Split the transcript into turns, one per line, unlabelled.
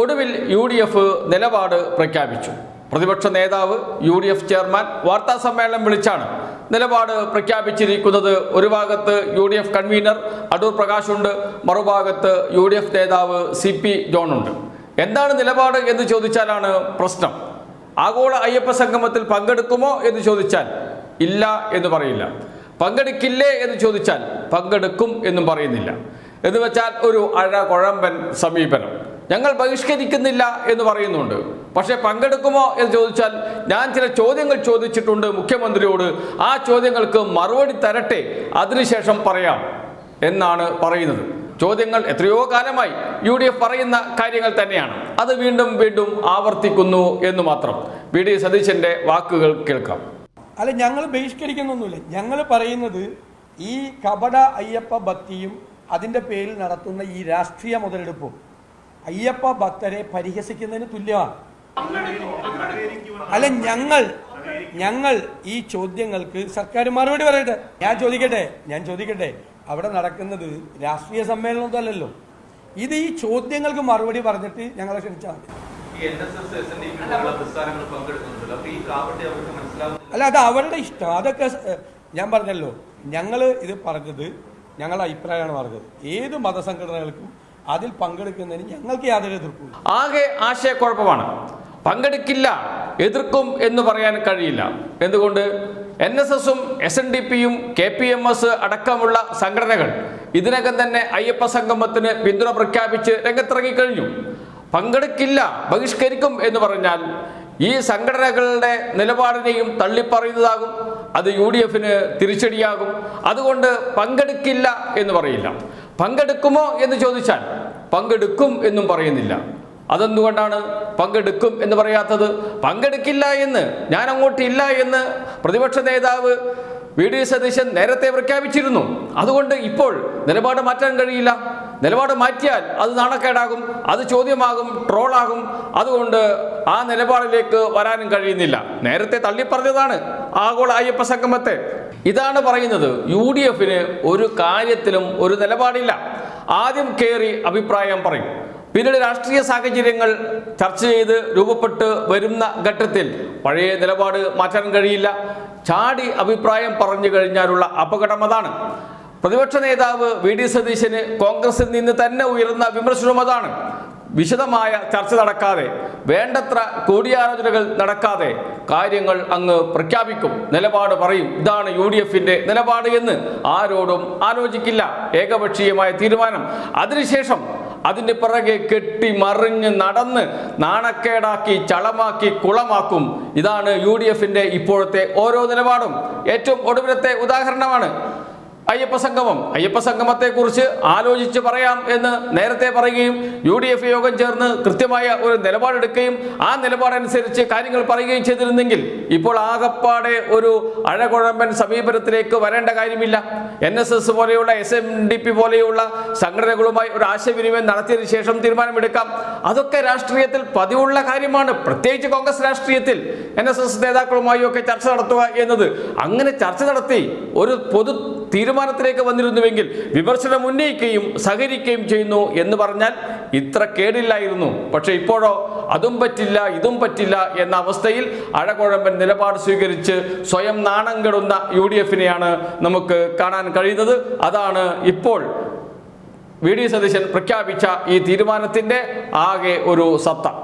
ഒടുവിൽ U D F നിലപാട് പ്രഖ്യാപിച്ചു. പ്രതിപക്ഷ നേതാവ് യു ഡി എഫ് ചെയർമാൻ വാർത്താ സമ്മേളനം വിളിച്ചാണ്. നിലപാട് പ്രഖ്യാപിച്ചിരിക്കുന്നത് ഒരു ഭാഗത്ത് U D F convener Adoor പ്രകാശുണ്ട് മറുഭാഗത്ത് യു ഡി എഫ് നേതാവ് സി പി ഉണ്ട് എന്താണ് നിലപാട് എന്ന് ചോദിച്ചാലാണ് പ്രശ്നം. ആഗോള അയ്യപ്പ സംഗമത്തിൽ പങ്കെടുക്കുമോ എന്ന് ചോദിച്ചാൽ ഇല്ല എന്ന് പറയില്ല. പങ്കെടുക്കില്ലേ എന്ന് ചോദിച്ചാൽ പങ്കെടുക്കും എന്നും പറയുന്നില്ല. എന്ന് വെച്ചാൽ ഒരു അഴ കുഴമ്പൻ സമീപനം. ഞങ്ങൾ ബഹിഷ്കരിക്കുന്നില്ല എന്ന് പറയുന്നുണ്ട്. പക്ഷേ പങ്കെടുക്കുമോ എന്ന് ചോദിച്ചാൽ ഞാൻ ചില ചോദ്യങ്ങൾ ചോദിച്ചിട്ടുണ്ട് മുഖ്യമന്ത്രിയോട്. ആ ചോദ്യങ്ങൾക്ക് മറുപടി തരട്ടെ അതിനുശേഷം പറയാം എന്നാണ് പറയുന്നത്. ചോദ്യങ്ങൾ എത്രയോ കാലമായി യു ഡി എഫ് പറയുന്ന കാര്യങ്ങൾ തന്നെയാണ്. അത് വീണ്ടും വീണ്ടും ആവർത്തിക്കുന്നു എന്ന് മാത്രം. വി ഡി സതീശന്റെ വാക്കുകൾ കേൾക്കാം.
അല്ല ഞങ്ങൾ ബഹിഷ്കരിക്കുന്നൊന്നുമില്ല. ഞങ്ങൾ പറയുന്നത് ഈ കപട അയ്യപ്പ ഭക്തിയും അതിന്റെ പേരിൽ നടത്തുന്ന ഈ രാഷ്ട്രീയ മുതലെടുപ്പും അയ്യപ്പ ഭക്തരെ പരിഹസിക്കുന്നതിന് തുല്യമാണ്. അല്ല ഞങ്ങൾ ഞങ്ങൾ ഈ ചോദ്യങ്ങൾക്ക് സർക്കാർ മറുപടി പറയട്ടെ. ഞാൻ ചോദിക്കട്ടെ ഞാൻ ചോദിക്കട്ടെ. അവിടെ നടക്കുന്നത് രാഷ്ട്രീയ സമ്മേളനമൊന്നുമല്ലല്ലോ ഇത് ഈ ചോദ്യങ്ങൾക്ക് മറുപടി പറഞ്ഞിട്ട് ഞങ്ങളെ ക്ഷണിച്ചാൽ മതി. അല്ല അത് അവരുടെ ഇഷ്ടം. അതൊക്കെ ഞാൻ പറഞ്ഞല്ലോ. ഞങ്ങൾ ഇത് പറഞ്ഞത് ഞങ്ങളുടെ അഭിപ്രായമാണ് പറഞ്ഞത്. ഏത് മതസംഘടനകൾക്കും അതിൽ പങ്കെടുക്കുന്നതിന് ഞങ്ങൾക്ക് യാതൊരു എതിർപ്പും
ആകെ ആശയക്കുഴപ്പമാണ്. പങ്കെടുക്കില്ല എതിർക്കും എന്ന് പറയാൻ കഴിയില്ല. എന്തുകൊണ്ട്? എൻ എസ് എസും എസ് എൻ ഡി പിയും കെ പി എം എസ് അടക്കമുള്ള സംഘടനകൾ ഇതിനകം തന്നെ അയ്യപ്പ സംഗമത്തിന് പിന്തുണ പ്രഖ്യാപിച്ച് രംഗത്തിറങ്ങിക്കഴിഞ്ഞു പങ്കെടുക്കില്ല ബഹിഷ്കരിക്കും എന്ന് പറഞ്ഞാൽ ഈ സംഘടനകളുടെ നിലപാടിനെയും തള്ളിപ്പറയുന്നതാകും. അത് യു ഡി എഫിന് തിരിച്ചടിയാകും. അതുകൊണ്ട് പങ്കെടുക്കില്ല എന്ന് പറയില്ല. പങ്കെടുക്കുമോ എന്ന് ചോദിച്ചാൽ പങ്കെടുക്കും എന്നും പറയുന്നില്ല. അതെന്തുകൊണ്ടാണ് പങ്കെടുക്കും എന്ന് പറയാത്തത്? പങ്കെടുക്കില്ല എന്ന് ഞാൻ അങ്ങോട്ട് ഇല്ല എന്ന് പ്രതിപക്ഷ നേതാവ് വി. ഡി. സതീശൻ നേരത്തെ പ്രഖ്യാപിച്ചിരുന്നു. അതുകൊണ്ട് ഇപ്പോൾ നിലപാട് മാറ്റാൻ കഴിയില്ല. നിലപാട് മാറ്റിയാൽ അത് നാണക്കേടാകും അത് ചോദ്യമാകും ട്രോളാകും. അതുകൊണ്ട് ആ നിലപാടിലേക്ക് വരാനും കഴിയുന്നില്ല. നേരത്തെ തള്ളിപ്പറഞ്ഞതാണ്. ആഗോള അയ്യപ്പ സംഗമത്തെ. ഇതാണ് പറയുന്നത് യു ഡി എഫിന് ഒരു കാര്യത്തിലും ഒരു നിലപാടില്ല. ആദ്യം കയറി അഭിപ്രായം പറയും. പിന്നീട് രാഷ്ട്രീയ സാഹചര്യങ്ങൾ ചർച്ച ചെയ്ത് രൂപപ്പെട്ട് വരുന്ന ഘട്ടത്തിൽ പഴയ നിലപാട് മാറ്റാൻ കഴിയില്ല. ചാടി അഭിപ്രായം പറഞ്ഞു കഴിഞ്ഞാലുള്ള അപകടം അതാണ്. പ്രതിപക്ഷ നേതാവ് വി ഡി സതീശന് കോൺഗ്രസിൽ നിന്ന് തന്നെ ഉയർന്ന വിമർശനം അതാണ്. വിശദമായ ചർച്ച നടക്കാതെ വേണ്ടത്ര കൂടിയാലോചനകൾ നടക്കാതെ കാര്യങ്ങൾ അങ്ങ് പ്രഖ്യാപിക്കും. നിലപാട് പറയും. ഇതാണ് യു ഡി എഫിന്റെ നിലപാട് എന്ന് ആരോടും ആലോചിക്കില്ല. ഏകപക്ഷീയമായ തീരുമാനം. അതിനുശേഷം അതിന് പിറകെ കെട്ടി മറിഞ്ഞ് നടന്ന് നാണക്കേടാക്കി ചളമാക്കി കുളമാക്കും. ഇതാണ് യു ഡി എഫിന്റെ ഇപ്പോഴത്തെ ഓരോ നിലപാടും. ഏറ്റവും ഒടുവിലത്തെ ഉദാഹരണമാണ് അയ്യപ്പ സംഗമം. അയ്യപ്പ സംഗമത്തെ കുറിച്ച് ആലോചിച്ച് പറയാം എന്ന് നേരത്തെ പറയുകയും യു ഡി എഫ് യോഗം ചേർന്ന് കൃത്യമായ ഒരു നിലപാടെടുക്കുകയും ആ നിലപാടനുസരിച്ച് കാര്യങ്ങൾ പറയുകയും ചെയ്തിരുന്നെങ്കിൽ ഇപ്പോൾ ആകപ്പാടെ ഒരു അഴകുഴമ്പൻ സമീപനത്തിലേക്ക് വരേണ്ട കാര്യമില്ല. എൻ എസ് എസ് പോലെയുള്ള എസ് എം ഡി പി പോലെയുള്ള സംഘടനകളുമായി ഒരു ആശയവിനിമയം നടത്തിയതിനു ശേഷം തീരുമാനമെടുക്കാം. അതൊക്കെ രാഷ്ട്രീയത്തിൽ പതിവുള്ള കാര്യമാണ്. പ്രത്യേകിച്ച് കോൺഗ്രസ് രാഷ്ട്രീയത്തിൽ എൻ എസ് എസ് നേതാക്കളുമായും ഒക്കെ ചർച്ച നടത്തുക എന്നത് അങ്ങനെ ചർച്ച നടത്തി ഒരു പൊതു തീരുമാനത്തിലേക്ക് വന്നിരുന്നുവെങ്കിൽ വിമർശനം ഉന്നയിക്കുകയും സഹകരിക്കുകയും ചെയ്യുന്നു എന്ന് പറഞ്ഞാൽ ഇത്ര കേടില്ലായിരുന്നു. പക്ഷെ ഇപ്പോഴോ അതും പറ്റില്ല ഇതും പറ്റില്ല എന്ന അവസ്ഥയിൽ അഴകുഴമ്പൻ നിലപാട് സ്വീകരിച്ച് സ്വയം നാണം കെടുന്ന യു ഡി എഫിനെയാണ് നമുക്ക് കാണാൻ കഴിയുന്നത്. അതാണ് ഇപ്പോൾ വി ഡി സതീശൻ പ്രഖ്യാപിച്ച ഈ തീരുമാനത്തിന്റെ ആകെ ഒരു സത്ത.